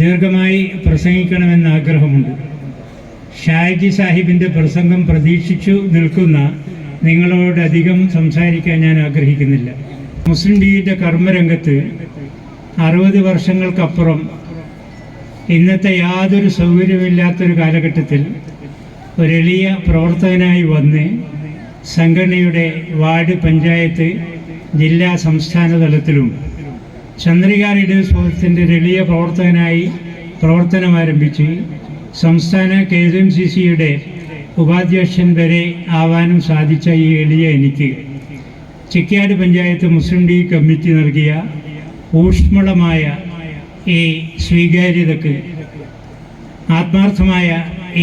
ദീർഘമായി പ്രസംഗിക്കണമെന്ന് ആഗ്രഹമുണ്ട്. ഷാജി സാഹിബിന്റെ പ്രസംഗം പ്രതീക്ഷിച്ചു നിൽക്കുന്ന നിങ്ങളോടധികം സംസാരിക്കാൻ ഞാൻ ആഗ്രഹിക്കുന്നില്ല. മുസ്ലിം ലീഗിന്റെ കർമ്മരംഗത്ത് അറുപത് വർഷങ്ങൾക്കപ്പുറം ഇന്നത്തെ യാതൊരു സൗകര്യമില്ലാത്തൊരു കാലഘട്ടത്തിൽ ഒരു എളിയ പ്രവർത്തകനായി വന്ന് സംഘടനയുടെ വാർഡ് പഞ്ചായത്ത് ജില്ലാ സംസ്ഥാന തലത്തിലും ചന്ദ്രിക റീഡേഴ്സ് ഫോറത്തിന്റെ രളിയ പ്രവർത്തകനായി പ്രവർത്തനം ആരംഭിച്ച്. സംസ്ഥാന കെ എസ് എം സി സിയുടെ ഉപാധ്യക്ഷൻ വരെ ആവാനും സാധിച്ച ഈ എളിയ എനിക്ക് Chikkad panchayat Muslim League committee നൽകിയ ഊഷ്മളമായ ഈ സ്വീകാര്യതക്ക് ആത്മാർത്ഥമായ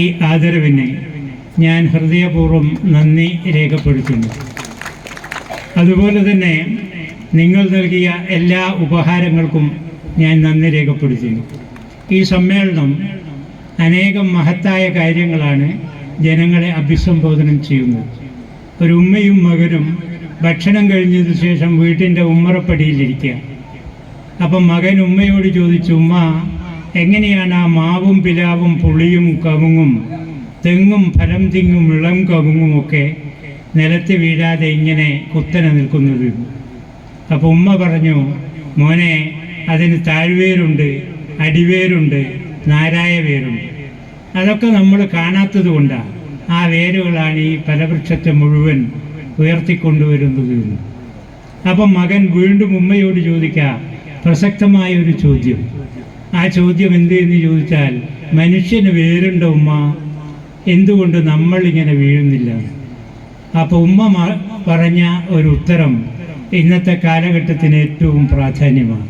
ഈ ആദരവിനെ ഞാൻ ഹൃദയപൂർവം നന്ദി രേഖപ്പെടുത്തുന്നു. അതുപോലെ തന്നെ നിങ്ങൾ നൽകിയ എല്ലാ ഉപഹാരങ്ങൾക്കും ഞാൻ നന്ദി രേഖപ്പെടുത്തുന്നു. ഈ സമ്മേളനം അനേകം മഹത്തായ കാര്യങ്ങളാണ് ജനങ്ങളെ അഭിസംബോധനം ചെയ്യുന്നത്. ഒരു ഉമ്മയും മകനും ഭക്ഷണം കഴിഞ്ഞതിന് ശേഷം വീട്ടിന്റെ ഉമ്മറപ്പടിയിലിരിക്കുക അപ്പം മകൻ ഉമ്മയോട് ചോദിച്ചു ഉമ്മ എങ്ങനെയാണ് ആ മാവും പിലാവും പുളിയും കവുങ്ങും തെങ്ങും ഫലം തിങ്ങും ഇളം കവുങ്ങും ഒക്കെ നിലത്ത് വീഴാതെ ഇങ്ങനെ കുത്തനെ നിൽക്കുന്നത്? അപ്പോൾ ഉമ്മ പറഞ്ഞു മോനെ അതിന് താഴ്വേരുണ്ട് അടിവേരുണ്ട് നാരായ വേരുണ്ട് അതൊക്കെ നമ്മൾ കാണാത്തത് കൊണ്ടാണ് ആ വേരുകളാണ് ഈ ഫലവൃക്ഷത്തെ മുഴുവൻ ഉയർത്തിക്കൊണ്ടുവരുന്നത്. അപ്പം മകൻ വീണ്ടും ഉമ്മയോട് ചോദിക്കാം പ്രസക്തമായ ഒരു ചോദ്യം. ആ ചോദ്യം എന്ത് എന്ന് ചോദിച്ചാൽ മനുഷ്യന് വേരുണ്ട ഉമ്മ? എന്തുകൊണ്ട് നമ്മൾ ഇങ്ങനെ വീഴുന്നില്ല? അപ്പോൾ ഉമ്മ പറഞ്ഞ ഒരു ഉത്തരം ഇന്നത്തെ കാലഘട്ടത്തിന് ഏറ്റവും പ്രാധാന്യമാണ്.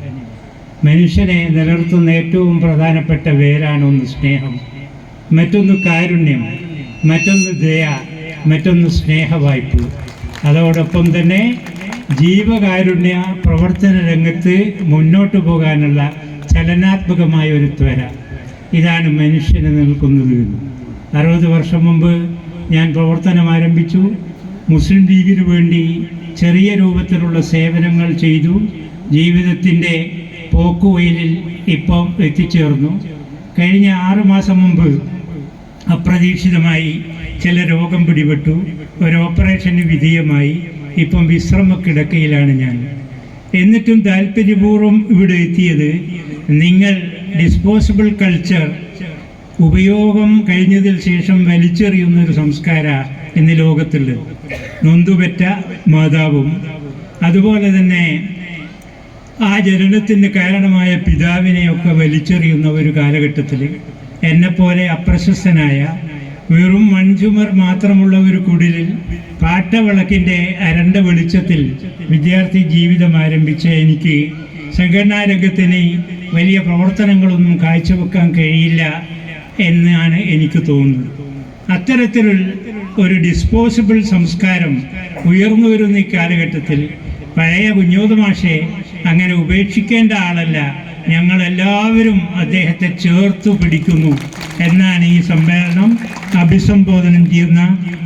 മനുഷ്യനെ നിലനിർത്തുന്ന ഏറ്റവും പ്രധാനപ്പെട്ട വേരാണ് ഒന്ന് സ്നേഹം. മറ്റൊന്ന് കാരുണ്യം. മറ്റൊന്ന് ദയ. മറ്റൊന്ന് സ്നേഹവായ്പ. അതോടൊപ്പം തന്നെ ജീവകാരുണ്യ പ്രവർത്തന രംഗത്ത് മുന്നോട്ട് പോകാനുള്ള ചലനാത്മകമായ ഒരു ത്വര. ഇതാണ് മനുഷ്യന് നിൽക്കുന്നത് അറുപത് വർഷം മുമ്പ് ഞാൻ പ്രവർത്തനം ആരംഭിച്ചു. മുസ്ലിം ലീഗിന് വേണ്ടി ചെറിയ രൂപത്തിലുള്ള സേവനങ്ങൾ ചെയ്തു. ജീവിതത്തിന്റെ പോക്കുവയിലിൽ ഇപ്പം എത്തിച്ചേർന്നു. കഴിഞ്ഞ ആറു മാസം മുമ്പ് അപ്രതീക്ഷിതമായി ചില രോഗം പിടിപെട്ടു. ഒരു ഓപ്പറേഷന് വിധേയമായി. ഇപ്പം വിശ്രമ കിടക്കയിലാണ് ഞാൻ. എന്നിട്ടും താല്പര്യപൂർവം ഇവിടെ എത്തിയത് നിങ്ങൾ ഡിസ്പോസിബിൾ കൾച്ചർ ഉപയോഗം കഴിഞ്ഞതിൽ ശേഷം വലിച്ചെറിയുന്ന ഒരു സംസ്കാര ഇന്ന് ലോകത്തുള്ളത് നൊന്തുപെറ്റ മാതാവും. അതുപോലെ തന്നെ ആ ജനനത്തിന് കാരണമായ പിതാവിനെയൊക്കെ വലിച്ചെറിയുന്ന ഒരു കാലഘട്ടത്തിൽ എന്നെപ്പോലെ അപ്രശസ്തനായ വെറും മൺചുമർ മാത്രമുള്ള ഒരു കുടിലിൽ പാട്ടവിളക്കിന്റെ അരണ്ട വെളിച്ചത്തിൽ വിദ്യാർത്ഥി ജീവിതം ആരംഭിച്ച എനിക്ക് സംഘടനാ രംഗത്തിന് വലിയ പ്രവർത്തനങ്ങളൊന്നും കാഴ്ചവെക്കാൻ കഴിയില്ല എന്നാണ് എനിക്ക് തോന്നുന്നത്. അത്തരത്തിലുള്ള ഒരു ഡിസ്പോസിബിൾ സംസ്കാരം ഉയർന്നു വരുന്ന ഈ കാലഘട്ടത്തിൽ പഴയ കുഞ്ഞോതുമാഷെ അങ്ങനെ ഉപേക്ഷിക്കേണ്ട ആളല്ല. ഞങ്ങളെല്ലാവരും അദ്ദേഹത്തെ ചേർത്തു പിടിക്കുന്നു എന്നാണ് ഈ സമ്മേളനം അഭിസംബോധനം ചെയ്യുന്ന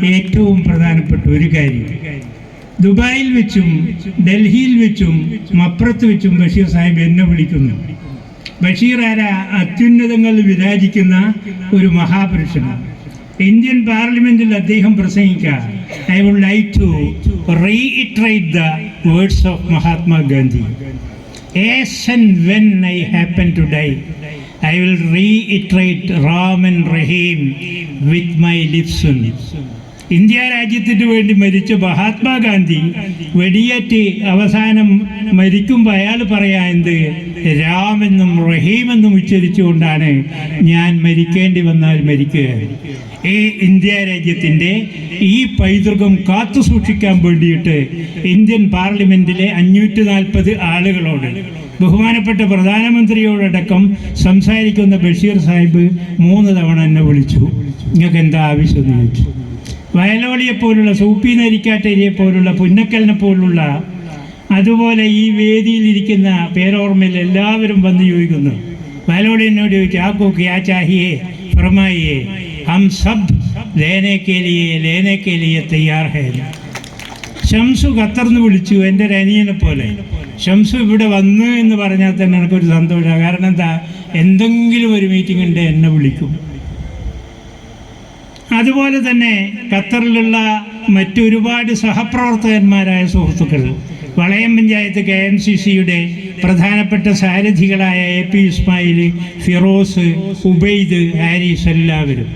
ഏറ്റവും പ്രധാനപ്പെട്ട ഒരു കാര്യം. ദുബായിൽ വെച്ചും ഡൽഹിയിൽ വെച്ചും മപ്പുറത്ത് വെച്ചും ബഷീർ സാഹിബ് എന്നെ വിളിക്കുന്നു. ബഷീർ ആര? അത്യുന്നതങ്ങളിൽ വിരാജിക്കുന്ന ഒരു മഹാപുരുഷനാണ്. ഇന്ത്യൻ പാർലമെന്റിൽ അദ്ദേഹം പ്രസംഗിക്കുക I would like to reiterate the words of Mahatma Gandhi As and when I happen to die, I will reiterate Ram and Rahim with my lips only. India രാജ്യത്തിന് വേണ്ടി മരിച്ച മഹാത്മാഗാന്ധി വെടിയേറ്റ് അവസാനം മരിക്കുമ്പോൾ അയാൾ പറയാ എന്ത്? രാമെന്നും റഹീമെന്നും ഉച്ചരിച്ചുകൊണ്ടാണ് ഞാൻ മരിക്കേണ്ടി വന്നാൽ മരിക്കുക. ഈ ഇന്ത്യ രാജ്യത്തിന്റെ ഈ പൈതൃകം കാത്തു സൂക്ഷിക്കാൻ വേണ്ടിയിട്ട് ഇന്ത്യൻ പാർലമെന്റിലെ അഞ്ഞൂറ്റി നാൽപ്പത് ആളുകളോട് ബഹുമാനപ്പെട്ട പ്രധാനമന്ത്രിയോടക്കം സംസാരിക്കുന്ന ബഷീർ സാഹിബ് മൂന്ന് തവണ എന്നെ വിളിച്ചു. നിങ്ങൾക്ക് എന്താ ആവശ്യം എന്ന് ചോദിച്ചു. വയലോളിയെ പോലുള്ള സൂപ്പി നരിക്കാട്ടേരിയെ പോലുള്ള പുന്നക്കലിനെ പോലുള്ള അതുപോലെ ഈ വേദിയിലിരിക്കുന്ന പേരോർമ്മയിൽ എല്ലാവരും വന്ന് ചോദിക്കുന്നു. വയലോളി എന്നോട് ചോദിച്ചു ആ കൂക്കി ആ ചാഹിയെ ഫർമായിയെ ഹം സബ് ലേനെ ലേനക്കേലിയെ ലിയെ ലേനെ തയ്യാർ ഷംസു ഖത്തർന്ന് വിളിച്ചു എന്റെ ഒരു അനിയനെ പോലെ ഷംസു ഇവിടെ വന്നു എന്ന് പറഞ്ഞാൽ തന്നെ എനിക്കൊരു സന്തോഷമാണ്. കാരണം എന്താ? എന്തെങ്കിലും ഒരു മീറ്റിംഗ് ഉണ്ട് എന്നെ വിളിക്കും. അതുപോലെ തന്നെ ഖത്തറിലുള്ള മറ്റൊരുപാട് സഹപ്രവർത്തകന്മാരായ സുഹൃത്തുക്കൾ Valayam panchayat K M C സിയുടെ പ്രധാനപ്പെട്ട സാരഥികളായ എ പി ഇസ്മായിൽ ഫിറോസ് ഉബൈദ് ഹാരിസ് എല്ലാവരും.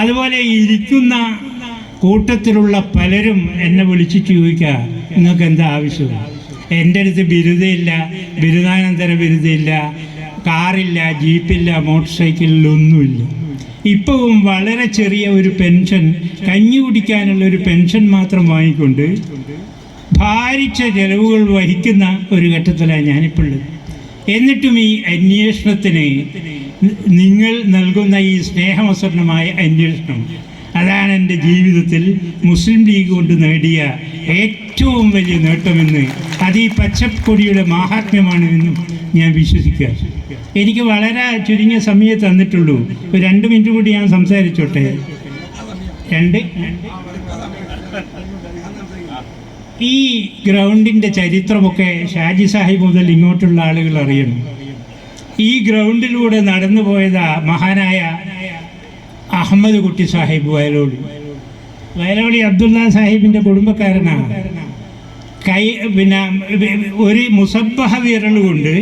അതുപോലെ ഇരിക്കുന്ന കൂട്ടത്തിലുള്ള പലരും എന്നെ വിളിച്ച് ചോദിക്കുക നിങ്ങൾക്ക് എന്താ ആവശ്യം? എന്റെ അടുത്ത് ബിരുദയില്ല ബിരുദാനന്തര ബിരുദയില്ല കാറില്ല ജീപ്പില്ല മോട്ടോർ സൈക്കിളിലൊന്നുമില്ല. ഇപ്പവും വളരെ ചെറിയ ഒരു പെൻഷൻ കഞ്ഞി കുടിക്കാനുള്ള ഒരു പെൻഷൻ മാത്രം വാങ്ങിക്കൊണ്ട് ഭാരിച്ച ചെലവുകൾ വഹിക്കുന്ന ഒരു ഘട്ടത്തിലാണ് ഞാനിപ്പോഴുള്ളത് എന്നിട്ടും ഈ അന്വേഷണത്തിന് നിങ്ങൾ നൽകുന്ന ഈ സ്നേഹമസരണമായ അന്വേഷണം അതാണ് എന്റെ ജീവിതത്തിൽ മുസ്ലിം ലീഗ് കൊണ്ട് നേടിയ ഏറ്റവും വലിയ നേട്ടമെന്ന് അത് ഈ പച്ചക്കൊടിയുടെ മാഹാത്മ്യമാണ് എന്നും ഞാൻ വിശ്വസിക്കുക. എനിക്ക് വളരെ ചുരുങ്ങിയ സമയം തന്നിട്ടുള്ളൂ. ഒരു രണ്ട് മിനിറ്റ് കൂടി ഞാൻ സംസാരിച്ചോട്ടെ? രണ്ട്. ഈ ഗ്രൗണ്ടിന്റെ ചരിത്രമൊക്കെ ഷാജി സാഹിബ് മുതൽ ഇങ്ങോട്ടുള്ള ആളുകൾ അറിയണം. ഈ ഗ്രൗണ്ടിലൂടെ നടന്നു പോയതാ മഹാനായ അഹമ്മദ് കുട്ടി സാഹിബ് വയലോളി വയലോളി അബ്ദുള്ള സാഹിബിന്റെ കുടുംബക്കാരനാണ്. കൈ പിന്നെ ഒരു മുസബഹ വിരൽ കൊണ്ട്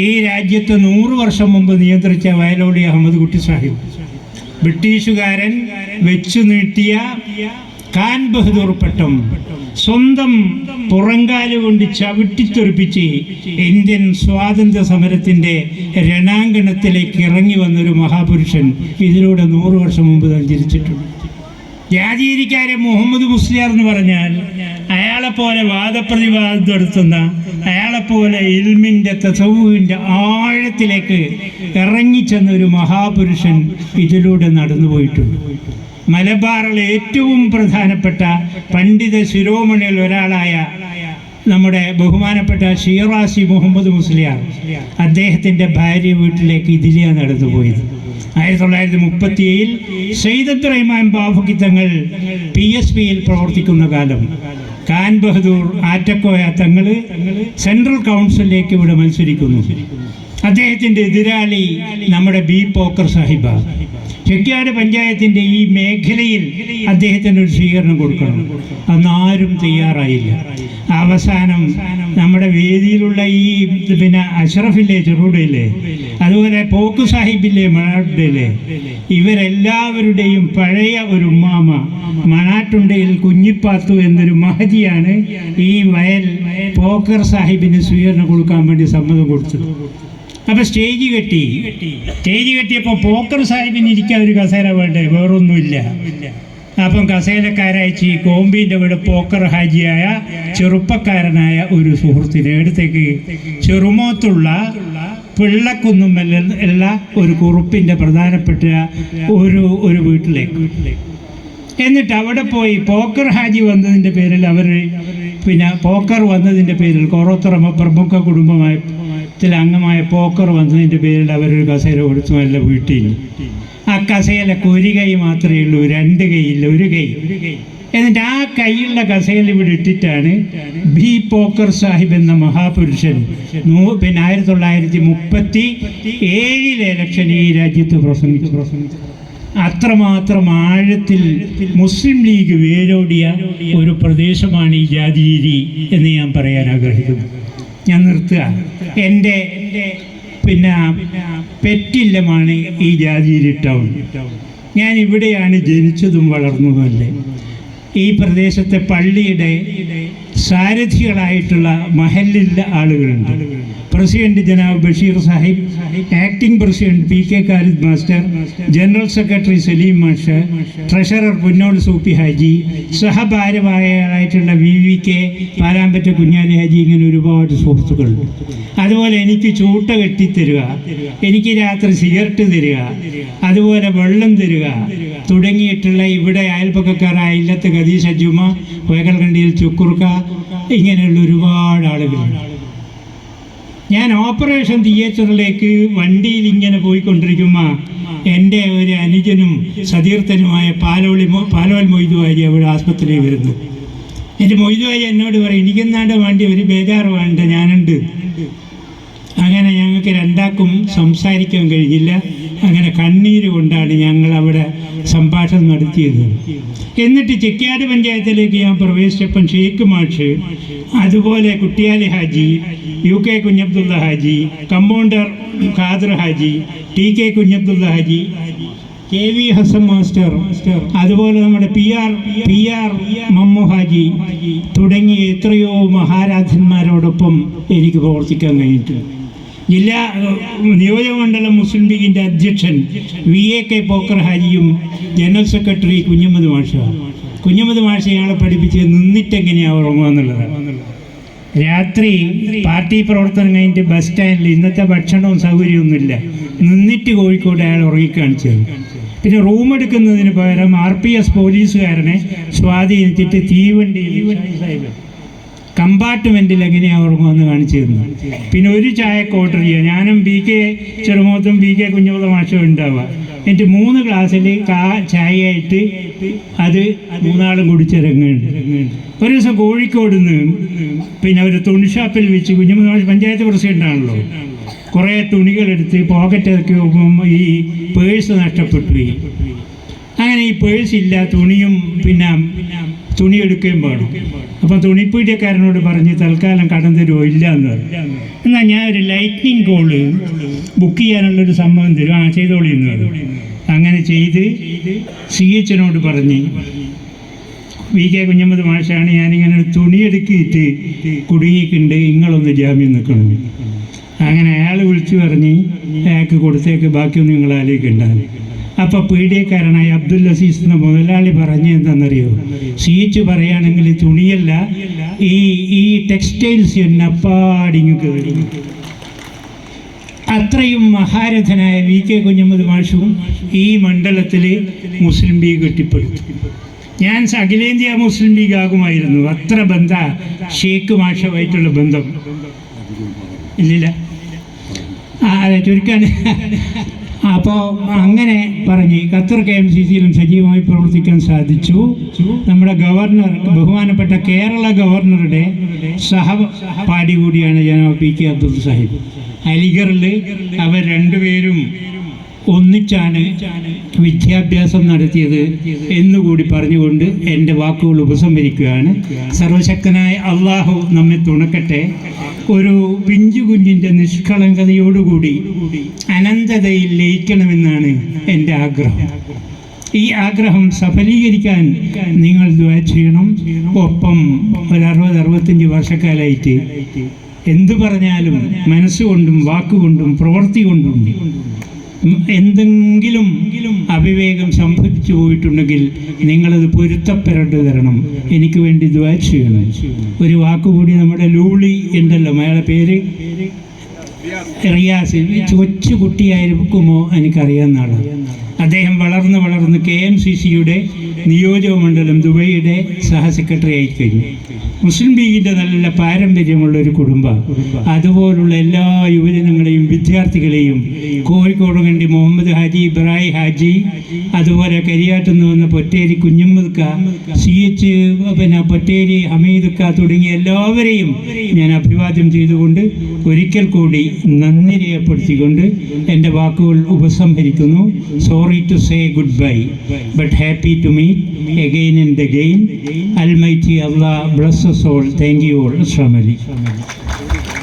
ഈ രാജ്യത്ത് നൂറ് വർഷം മുമ്പ് നിയന്ത്രിച്ച വയലോളി അഹമ്മദ് കുട്ടി സാഹിബ്. ബ്രിട്ടീഷുകാരൻ വെച്ചു നീട്ടിയ കാൻ ബഹദൂർ പട്ടം സ്വന്തം പുറങ്കാൽ കൊണ്ട് ചവിട്ടിത്തെറിപ്പിച്ച് ഇന്ത്യൻ സ്വാതന്ത്ര്യ സമരത്തിന്റെ രണാങ്കണത്തിലേക്ക് ഇറങ്ങി വന്നൊരു മഹാപുരുഷൻ ഇതിലൂടെ നൂറ് വർഷം മുമ്പ് സഞ്ചരിച്ചിട്ടുണ്ട് ജാതിയിരിക്കാരെ മുഹമ്മദ് മുസ്ലിയാർ എന്ന് പറഞ്ഞാൽ അയാളെ പോലെ വാദപ്രതിവാദം നടത്തുന്ന പോലെ ഇൽമിന്റെ തസവുവിന്റെ ആഴത്തിലേക്ക് ഇറങ്ങിച്ചെന്ന ഒരു മഹാപുരുഷൻ ഇതിലൂടെ നടന്നുപോയിട്ടുണ്ട് മലബാറിലെ ഏറ്റവും പ്രധാനപ്പെട്ട പണ്ഡിത ശിരോമണിയിൽ ഒരാളായ നമ്മുടെ ബഹുമാനപ്പെട്ട ഷീറാസി മുഹമ്മദ് മുസ്ലിയാർ അദ്ദേഹത്തിന്റെ ഭാര്യ വീട്ടിലേക്ക് ഇതിലെയാണ് നടന്നുപോയത് ആയിരത്തി തൊള്ളായിരത്തി മുപ്പത്തി ഏഴിൽ സയ്യിദ് റഹ്മാൻ ബാഫുക്കി തങ്ങൾ പി എസ് പിയിൽ പ്രവർത്തിക്കുന്ന കാലം. ഖാൻ ബഹദൂർ ആറ്റക്കോയ തങ്ങൾ സെൻട്രൽ കൗൺസിലിലേക്ക് ഇവിടെ മത്സരിക്കുന്നു. അദ്ദേഹത്തിന്റെ എതിരാളി നമ്മുടെ ബി പോക്കർ സാഹിബ. ചെക്കിയാട് പഞ്ചായത്തിന്റെ ഈ മേഖലയിൽ അദ്ദേഹത്തിന് ഒരു സ്വീകരണം കൊടുക്കണം. അന്നാരും തയ്യാറായില്ല. അവസാനം നമ്മുടെ വേദിയിലുള്ള ഈ പിന്നെ അഷറഫില്ലേ ചെറുടയില്ലേ അതുപോലെ പോക്ക് സാഹിബില്ലേ മണാട്ടുണ്ടയില്ലേ ഇവരെല്ലാവരുടെയും പഴയ ഒരു ഉമ്മാമ മണാട്ടുണ്ടയിൽ കുഞ്ഞിപ്പാത്തു എന്നൊരു മഹതിയാണ് ഈ വയൽ പോക്കർ സാഹിബിന് സ്വീകരണം കൊടുക്കാൻ വേണ്ടി സമ്മതം കൊടുത്തത്. അപ്പൊ സ്റ്റേജ് കെട്ടി. സ്റ്റേജ് കെട്ടിയപ്പോൾ പോക്കർ സാഹിബിന് ഇരിക്കാൻ ഒരു കസേര വേണ്ടേ? വേറൊന്നുമില്ല. അപ്പം കസേലക്കാരയച്ച് ഈ കോമ്പിന്റെ ഇവിടെ പോക്കർ ഹാജിയായ ചെറുപ്പക്കാരനായ ഒരു സുഹൃത്തിനെ അടുത്തേക്ക് ചെറുമോത്തുള്ള പിള്ളക്കുന്നുമല്ല ഉള്ള ഒരു കുറുപ്പിന്റെ പ്രധാനപ്പെട്ട ഒരു ഒരു വീട്ടിലേക്ക്. എന്നിട്ട് അവിടെ പോയി പോക്കർ ഹാജി വന്നതിന്റെ പേരിൽ അവർ പിന്നെ പോക്കർ വന്നതിന്റെ പേരിൽ കോറോത്തറമ പ്രമുഖ കുടുംബമായ ത്തിൽ അംഗമായ പോക്കർ വന്നതിന്റെ പേരിൽ അവരൊരു കസേര കൊടുത്തു നല്ല വീട്ടിൽ. ആ കസേരക്ക് ഒരു കൈ മാത്രമേ ഉള്ളൂ രണ്ട് കൈയില്ല ഒരു കൈ. എന്നിട്ട് ആ കൈയുള്ള കസേല ഇവിടെ ഇട്ടിട്ടാണ് ബി പോക്കർ സാഹിബ് എന്ന മഹാപുരുഷൻ പിന്നെ ആയിരത്തി തൊള്ളായിരത്തി മുപ്പത്തി ഏഴിലെ ഇലക്ഷൻ ഈ രാജ്യത്ത് പ്രസംഗിച്ചു. പ്രസംഗിച്ചു അത്രമാത്രം ആഴത്തിൽ മുസ്ലിം ലീഗ് വേരോടിയ ഒരു പ്രദേശമാണ് ഈ ജാതിരി എന്ന് ഞാൻ പറയാൻ ആഗ്രഹിക്കുന്നു. ഞാൻ നിർത്തുക. എന്റെ പിന്നെ പെറ്റില്ലമാണ് ഈ ജാതിരി ടൗൺ ഞാൻ ഇവിടെയാണ് ജനിച്ചതും വളർന്നതുമല്ലേ? ഈ പ്രദേശത്തെ പള്ളിയുടെ സാരഥികളായിട്ടുള്ള മഹലിലെ ആളുകളുണ്ട്. President ജനാബ് Basheer Sahib acting president P K Khalid master general secretary Saleem മാഷ് treasurer Punnol Soopi Haji സഹഭാരവാഹികളായിട്ടുള്ള V V K Palampatta Kunhali Haji ഇങ്ങനെ ഒരുപാട് സുഹൃത്തുക്കളുണ്ട്. അതുപോലെ എനിക്ക് ചൂട്ട കെട്ടിത്തരിക എനിക്ക് രാത്രി സിഗരറ്റ് തരിക അതുപോലെ വെള്ളം തരിക തുടങ്ങിയിട്ടുള്ള ഇവിടെ അയൽപ്പക്കക്കാരായ ഇല്ലത്ത് ഖദീസ ജുമ വേകൽകണ്ടിയിൽ ചുക്കുറുക്ക ഇങ്ങനെയുള്ള ഒരുപാട് ആളുകളുണ്ട് ഞാൻ ഓപ്പറേഷൻ തിയേറ്ററിലേക്ക് വണ്ടിയിൽ ഇങ്ങനെ പോയിക്കൊണ്ടിരിക്കുമ്പോൾ എന്റെ ഒരു അനുജനും സതീർത്ഥനുമായ പാലോളി പാലോൽ മൊയ്തു മൊയ്തുവാരി അവിടെ ആസ്പത്രിയിൽ വരുന്നു. എന്റെ മൊയ്തുവാരി എന്നോട് പറയും എനിക്കെന്നാണ്ട് വണ്ടി ഒരു ബേജാറ് വേണ്ട ഞാനുണ്ട്. അങ്ങനെ ഞങ്ങൾക്ക് രണ്ടാക്കും സംസാരിക്കാൻ കഴിഞ്ഞില്ല. അങ്ങനെ കണ്ണീര് കൊണ്ടാണ് ഞങ്ങൾ അവിടെ സംഭാഷണം നടത്തിയത്. എന്നിട്ട് ചെക്കിയാട് പഞ്ചായത്തിലേക്ക് ഞാൻ പ്രവേശിച്ചപ്പം ഷെയ്ഖ് മാഷ് അതുപോലെ Kuttiyali Haji U K Kunhabdulla Haji compounder Khader Haji T K Kunhabdulla Haji K V Hassan master അതുപോലെ നമ്മുടെ P R P R Mammu Haji തുടങ്ങിയ എത്രയോ മഹാരാജന്മാരോടൊപ്പം എനിക്ക് പ്രവർത്തിക്കാൻ കഴിഞ്ഞിട്ടുണ്ട്. ജില്ലാ നിയോജകമണ്ഡലം മുസ്ലിം ലീഗിന്റെ അധ്യക്ഷൻ വി എ കെ പോക്കർ ഹാജിയും ജനറൽ സെക്രട്ടറി കുഞ്ഞമ്മദ് മാഷ. കുഞ്ഞമ്മദ് മാഷ ഇയാളെ പഠിപ്പിച്ച് നിന്നിട്ടെങ്ങനെയാണ് ഉറങ്ങുക എന്നുള്ളതാണ് രാത്രി പാർട്ടി പ്രവർത്തനം കഴിഞ്ഞിട്ട് ബസ് സ്റ്റാൻഡിൽ ഇന്നത്തെ ഭക്ഷണവും സൗകര്യമൊന്നുമില്ല. നിന്നിട്ട് കോഴിക്കോട് അയാൾ ഉറങ്ങിക്കാണിച്ചത്. പിന്നെ റൂം എടുക്കുന്നതിന് പകരം ആർ പി എസ് പോലീസുകാരനെ സ്വാധീനിച്ചിട്ട് തീവണ്ടി തീവണ്ടിയിൽ കമ്പാർട്ട്മെന്റിൽ എങ്ങനെയാണ് ഉറങ്ങുമെന്ന് കാണിച്ചു തന്നു. പിന്നെ ഒരു ചായക്ക് ഓർഡർ ചെയ്യുക ഞാനും ബി കെ ചെറുമുഖത്തും ബി കെ കുഞ്ഞുമുള്ള മാഷും ഉണ്ടാവുക. എന്നിട്ട് മൂന്ന് ഗ്ലാസ്സിൽ കാ ചായയായിട്ട് അത് മൂന്നാളും കുടിച്ചിറങ്ങുന്നുണ്ട് ഒരു ദിവസം കോഴിക്കോട് നിന്ന് പിന്നെ ഒരു തുണിഷാപ്പിൽ വെച്ച് കുഞ്ഞുമുഖ മാഷ് പഞ്ചായത്ത് പ്രസിഡന്റാണല്ലോ കുറേ തുണികളെടുത്ത് പോക്കറ്റൊക്കെ ഈ പേഴ്സ് നഷ്ടപ്പെട്ടു അങ്ങനെ ഈ പേഴ്സ് ഇല്ല തുണിയും പിന്നെ തുണി എടുക്കുകയും വേണം അപ്പം തുണിപ്പീഡിയക്കാരനോട് പറഞ്ഞ് തൽക്കാലം കടം തരുമോ ഇല്ല എന്ന് പറഞ്ഞു. എന്നാൽ ഞാൻ ഒരു ലൈറ്റ്നിങ് കോൾ ബുക്ക് ചെയ്യാനുള്ളൊരു സംഭവം തരും. ആ ചെയ്തോളി എന്ന് പറഞ്ഞു. അങ്ങനെ ചെയ്ത് സി എച്ചിനോട് പറഞ്ഞ് വി കെ കുഞ്ഞമ്മദ് മാഷാണ് ഞാനിങ്ങനെ തുണി തുണിയെടുക്കിയിട്ട് കുടുങ്ങിയിട്ടുണ്ട് നിങ്ങളൊന്ന് ജാമ്യം നിൽക്കണം. അങ്ങനെ അയാൾ വിളിച്ചു പറഞ്ഞ് അയാൾക്ക് കൊടുത്തേക്ക് ബാക്കിയൊന്നും നിങ്ങൾ ആലോചിക്കണ്ടാകും അപ്പോൾ പീഡിയക്കാരനായ അബ്ദുൽ അസീസ് എന്ന മുതലാളി പറഞ്ഞ എന്താണെന്നറിയോ? സീച്ച് പറയുകയാണെങ്കിൽ തുണിയല്ല. ഈ ഈ ടെക്സ്റ്റൈൽസ് എന്നെ അപ്പാടിങ്ങ് കയറി അത്രയും മഹാരഥനായ വി കെ കുഞ്ഞമ്മദ് മാഷും ഈ മണ്ഡലത്തിൽ മുസ്ലിം ലീഗ് കെട്ടിപ്പടുത്തു. ഞാൻ അഖിലേന്ത്യാ മുസ്ലിം ലീഗ് ആകുമായിരുന്നു. അത്ര ബന്ധ ഷേഖ് മാഷുമായിട്ടുള്ള ബന്ധം. ഇല്ലില്ല. ആ അതെ ചുരുക്കാൻ. അപ്പോൾ അങ്ങനെ പറഞ്ഞ് ഖത്തർ കെ എം സി സിയിലും സജീവമായി പ്രവർത്തിക്കാൻ സാധിച്ചു. നമ്മുടെ ഗവർണർ ബഹുമാനപ്പെട്ട കേരള ഗവർണറുടെ സഹപാഠി കൂടിയാണ് ജനാബ് പി കെ അബ്ദുൽ സാഹിബ്. അലിഗറിൽ അവർ രണ്ടുപേരും ഒന്നിച്ചാണ് വിദ്യാഭ്യാസം നടത്തിയത് എന്നുകൂടി പറഞ്ഞുകൊണ്ട് എന്റെ വാക്കുകൾ ഉപസംഹരിക്കുകയാണ്. സർവശക്തനായ അള്ളാഹു നമ്മെ തുണക്കട്ടെ. ഒരു പിഞ്ചു കുഞ്ഞിന്റെ നിഷ്കളങ്കതയോടുകൂടി അനന്തതയിൽ ലയിക്കണമെന്നാണ് എന്റെ ആഗ്രഹം. ഈ ആഗ്രഹം സഫലീകരിക്കാൻ നിങ്ങൾ ചെയ്യണം. ഒപ്പം ഒരു അറുപത് അറുപത്തഞ്ച് വർഷക്കാലായിട്ട് എന്തു പറഞ്ഞാലും മനസ്സുകൊണ്ടും വാക്കുകൊണ്ടും പ്രവൃത്തി കൊണ്ടും എന്തെങ്കിലും അവിവേകം സംഭവിച്ചു പോയിട്ടുണ്ടെങ്കിൽ നിങ്ങളത് പൊരുത്തപ്പെടേണ്ടി തരണം എനിക്ക് വേണ്ടി ദ്വാ ചെയ്യണം. ഒരു വാക്കുകൂടി നമ്മുടെ ലൂളി ഉണ്ടല്ലോ അയാളുടെ പേര്? റിയാസ്. കൊച്ചു കുട്ടിയായിരിക്കുമോ എനിക്കറിയാവുന്ന ആളാണ് അദ്ദേഹം വളർന്ന് വളർന്ന് കെ എം സി സിയുടെ നിയോജക മണ്ഡലം ദുബൈയുടെ സഹ സെക്രട്ടറി ആയി കഴിഞ്ഞു മുസ്ലിം ലീഗിന്റെ നല്ല പാരമ്പര്യമുള്ള ഒരു കുടുംബം. അതുപോലുള്ള എല്ലാ യുവജനങ്ങളെയും വിദ്യാർത്ഥികളെയും കോഴിക്കോട് കണ്ടി മുഹമ്മദ് ഹാജി ഇബ്രാഹിം ഹാജി അതുപോലെ കരിയാട്ടിൽ നിന്ന് വന്ന പൊറ്റേരി കുഞ്ഞമ്മദ്ക്ക സി എച്ച് പിന്നെ പൊറ്റേരി ഹമീദുക്ക തുടങ്ങിയ എല്ലാവരെയും ഞാൻ അഭിവാദ്യം ചെയ്തുകൊണ്ട് ഒരിക്കൽ കൂടി നന്ദി രേഖപ്പെടുത്തിക്കൊണ്ട് എന്റെ വാക്കുകൾ ഉപസംഹരിക്കുന്നു. Sorry to say good bye but happy to meet again and again almighty Allah bless soul thank you all അസ്സാം വലൈക്കും